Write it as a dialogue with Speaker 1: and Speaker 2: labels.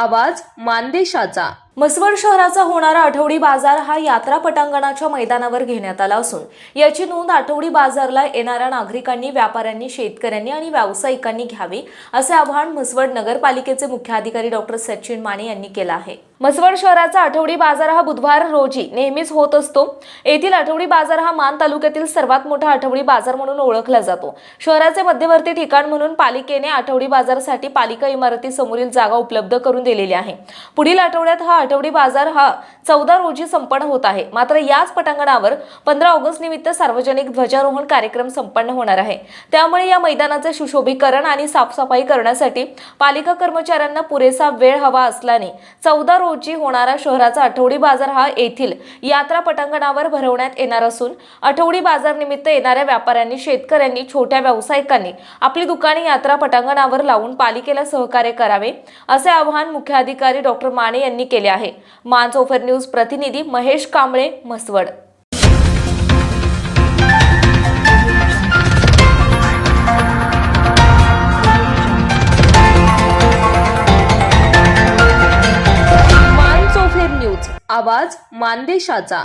Speaker 1: आवाज मानदेशाचा.
Speaker 2: म्हसवड शहराचा होणारा आठवडी बाजार हा यात्रा पटांगणाच्या मैदानावर घेण्यात आला असून याची नोंद आठवडी बाजारला येणाऱ्या नागरिकांनी व्यापाऱ्यांनी शेतकऱ्यांनी आणि व्यावसायिकांनी घ्यावी असे आवाहन म्हसवड नगरपालिकेचे मुख्याधिकारी डॉक्टर सचिन माने यांनी केलं आहे. म्हसवड शहराचा आठवडी बाजार हा बुधवार रोजी नेहमीच होत असतो. येथील आठवडी बाजार हा मान तालुक्यातील सर्वात मोठा आठवडी बाजार म्हणून ओळखला जातो. शहराचे मध्यवर्ती ठिकाण म्हणून पालिकेने आठवडी बाजारासाठी पालिका इमारती समोरील जागा उपलब्ध करून दिलेली आहे. पुढील आठवड्यात हा आठवडी बाजार हा चौदा रोजी संपन्न होत आहे. मात्र याच पटांगणावर पंधरा ऑगस्ट निमित्त सार्वजनिक ध्वजारोहण कार्यक्रम संपन्न होणार आहे. त्यामुळे या मैदानाचे सुशोभीकरण आणि साफसफाई करण्यासाठी पालिका कर्मचाऱ्यांना पुरेसा वेळ हवा असल्याने चौदा रोजी होणारा शहराचा आठवडी बाजार हा येथील यात्रा पटांगणावर भरवण्यात येणार असून आठवडी बाजार निमित्त येणाऱ्या व्यापाऱ्यांनी शेतकऱ्यांनी छोट्या व्यावसायिकांनी आपली दुकाने यात्रा पटांगणावर लावून पालिकेला सहकार्य करावे असे आवाहन मुख्याधिकारी डॉक्टर माने यांनी केले आहे. मानसोफर न्यूज प्रतिनिधी महेश कांबळे म्हसवड.
Speaker 1: न्यूज आवाज मानदेशाचा.